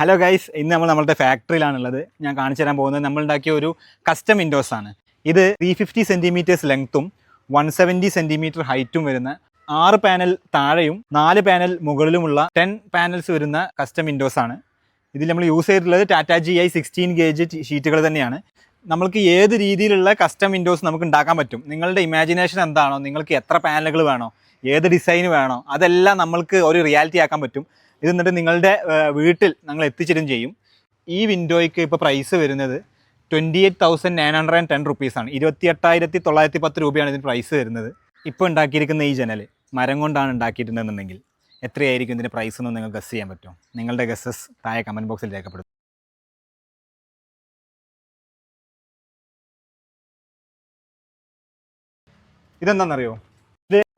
Hello guys ഇന്ന് നമ്മൾ നമ്മളുടെ ഫാക്ടറിയിലാണുള്ളത് ഞാൻ കാണിച്ചു തരാൻ പോകുന്നത് നമ്മൾ ഉണ്ടാക്കിയ ഒരു കസ്റ്റം വിൻഡോസ് ആണ്. ഇത് ത്രീ ഫിഫ്റ്റി സെന്റിമീറ്റേഴ്സ് ലെങ്ത്തും വൺ സെവന്റി സെന്റിമീറ്റർ ഹൈറ്റും വരുന്ന ആറ് പാനൽ താഴെയും നാല് പാനൽ മുകളിലുമുള്ള ടെൻ പാനൽസ് വരുന്ന കസ്റ്റം വിൻഡോസ് ആണ്. ഇതിൽ നമ്മൾ യൂസ് ചെയ്തിട്ടുള്ളത് Tata G I sixteen gauge ഷീറ്റുകൾ തന്നെയാണ്. നമുക്ക് ഏത് രീതിയിലുള്ള കസ്റ്റം വിൻഡോസ് നമുക്ക് ഉണ്ടാക്കാൻ പറ്റും? നിങ്ങളുടെ ഇമാജിനേഷൻ എന്താണോ? നിങ്ങൾക്ക് എത്ര പാനലുകൾ വേണോ? ഏത് ഡിസൈൻ വേണോ? അതെല്ലാം നമ്മൾക്ക് ഒരു റിയാലിറ്റി ആക്കാൻ പറ്റും. ഇത് എന്നിട്ട് നിങ്ങളുടെ വീട്ടിൽ ഞങ്ങൾ എത്തിച്ചിടും ചെയ്യും. ഈ വിൻഡോയ്ക്ക് ഇപ്പോൾ പ്രൈസ് വരുന്നത് twenty eight thousand nine hundred and ten റുപ്പീസാണ് ഇരുപത്തി എട്ടായിരത്തി തൊള്ളായിരത്തി പത്ത് രൂപയാണ് ഇതിന് പ്രൈസ് വരുന്നത്. ഇപ്പോൾ ഉണ്ടാക്കിയിരിക്കുന്ന ഈ ജനൽ മരം കൊണ്ടാണ് ഉണ്ടാക്കിയിട്ടുണ്ടെന്നുണ്ടെങ്കിൽ എത്രയായിരിക്കും ഇതിന്റെ പ്രൈസ് എന്ന് നിങ്ങൾ ഗസ് ചെയ്യാൻ പറ്റും? നിങ്ങളുടെ ഗസ്സസ് താഴെ കമന്റ് ബോക്സിൽ രേഖപ്പെടുത്തും ഇതെന്താണെന്നറിയോ ഇത്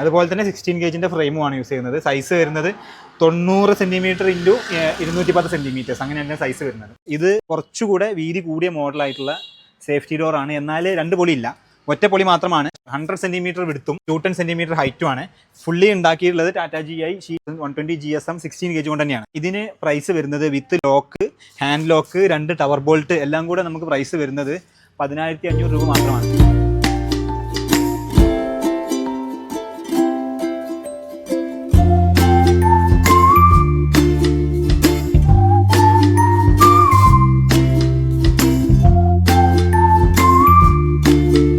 അതുപോലെ തന്നെ സിക്സ്റ്റീൻ ഗേജിന്റെ ഫ്രെയിമുമാണ് യൂസ് ചെയ്യുന്നത്. സൈസ് വരുന്നത് തൊണ്ണൂറ് സെന്റിമീറ്റർ ഇന്റു ഇരുന്നൂറ്റി പത്ത് സെന്റിമീറ്റേഴ്സ് അങ്ങനെയാണ് സൈസ് വരുന്നത്. ഇത് കുറച്ചുകൂടെ വീതി കൂടിയ മോഡലായിട്ടുള്ള സേഫ്റ്റി ഡോറാണ് എന്നാൽ രണ്ട് പൊളി ഇല്ല. ഒറ്റ പൊളി മാത്രമാണ്. ഹൺഡ്രഡ് സെന്റിമീറ്റർ വിടുത്തും ടു ടെൻ സെന്റിമീറ്റർ ഹൈറ്റുമാണ് ഫുള്ളി ഉണ്ടാക്കിയിട്ടുള്ളത് Tata G I sheet one twenty G S M sixteen gauge കൊണ്ട് തന്നെയാണ്. ഇതിന് പ്രൈസ് വരുന്നത് വിത്ത് ലോക്ക് ഹാൻഡ് ലോക്ക് രണ്ട് ടവർ ബോൾട്ട് എല്ലാം കൂടെ നമുക്ക് പ്രൈസ് വരുന്നത് പതിനായിരത്തി അഞ്ഞൂറ് രൂപ മാത്രമാണ്.